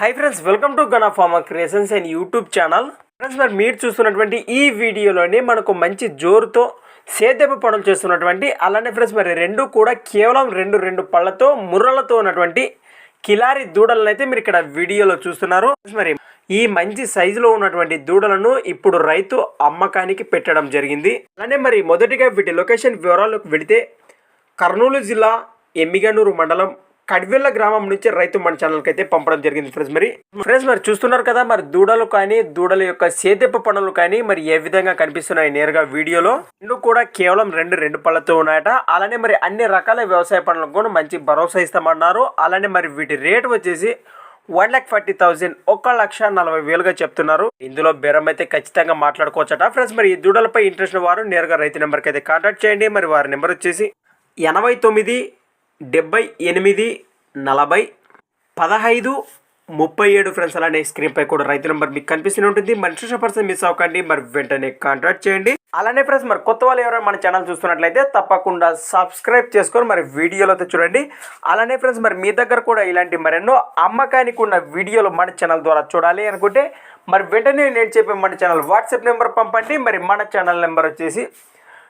Hi friends welcome to Gana pharma creations and YouTube channel friends మరి మీరు చూస్తున్నటువంటి ఈ వీడియోలోని మనకు మంచి జోరుతో సేద్యపు పనులు చేస్తున్నటువంటి అలానే ఫ్రెండ్స్ మరి రెండు కూడా కేవలం రెండు రెండు పళ్ళతో ముర్రలతో ఉన్నటువంటి కిలారి దూడలను అయితే మీరు ఇక్కడ వీడియోలో చూస్తున్నారు. మరి ఈ మంచి సైజులో ఉన్నటువంటి దూడలను ఇప్పుడు రైతు అమ్మకానికి పెట్టడం జరిగింది. అలానే మరి మొదటిగా వీటి లొకేషన్ వివరాలకు వెళితే కర్నూలు జిల్లా ఎమ్మిగనూరు మండలం కడ్వెల్ల గ్రామం నుంచి రైతు మన ఛానల్కి అయితే పంపడం జరిగింది ఫ్రెండ్స్. మరి ఫ్రెండ్స్ మరి చూస్తున్నారు కదా మరి దూడలు కానీ దూడల యొక్క సేద్యపు పనులు కానీ మరి ఏ విధంగా కనిపిస్తున్నాయి నేరుగా వీడియోలో. రెండు కూడా కేవలం రెండు రెండు పళ్ళతో ఉన్నాయట. అలానే మరి అన్ని రకాల వ్యవసాయ పనులకు కూడా మంచి భరోసా ఇస్తామన్నారు. అలానే మరి వీటి రేటు వచ్చేసి వన్ ల్యాక్ ఫార్టీ థౌసండ్ ఒక లక్ష నలభై వేలుగా చెప్తున్నారు. ఇందులో బేరం అయితే ఖచ్చితంగా మాట్లాడుకోవచ్చట. ఫ్రెండ్స్ మరి ఈ దూడలపై ఇంట్రెస్ట్ వారు నేరుగా రైతు నెంబర్కి అయితే కాంటాక్ట్ చేయండి. మరి వారి నెంబర్ వచ్చేసి ఎనభై తొమ్మిది డెబ్బై ఎనిమిది నలభై పదహైదు ముప్పై ఏడు ఫ్రెండ్స్ అలానే స్క్రీన్ పై కూడా రైతు నెంబర్ మీకు కనిపిస్తూనే ఉంటుంది. మనిషి పర్సన్ మిస్ అవ్వకండి మరి వెంటనే కాంటాక్ట్ చేయండి. అలానే ఫ్రెండ్స్ మరి కొత్త వాళ్ళు ఎవరైనా మన ఛానల్ చూస్తున్నట్లయితే తప్పకుండా సబ్స్క్రైబ్ చేసుకొని మరి వీడియోలో అయితే చూడండి. అలానే ఫ్రెండ్స్ మరి మీ దగ్గర కూడా ఇలాంటి మరెన్నో అమ్మకానికి ఉన్న వీడియోలు మన ఛానల్ ద్వారా చూడాలి అనుకుంటే మరి వెంటనే నేను చెప్పే మన ఛానల్ వాట్సాప్ నెంబర్ పంపండి. మరి మన ఛానల్ నెంబర్ వచ్చేసి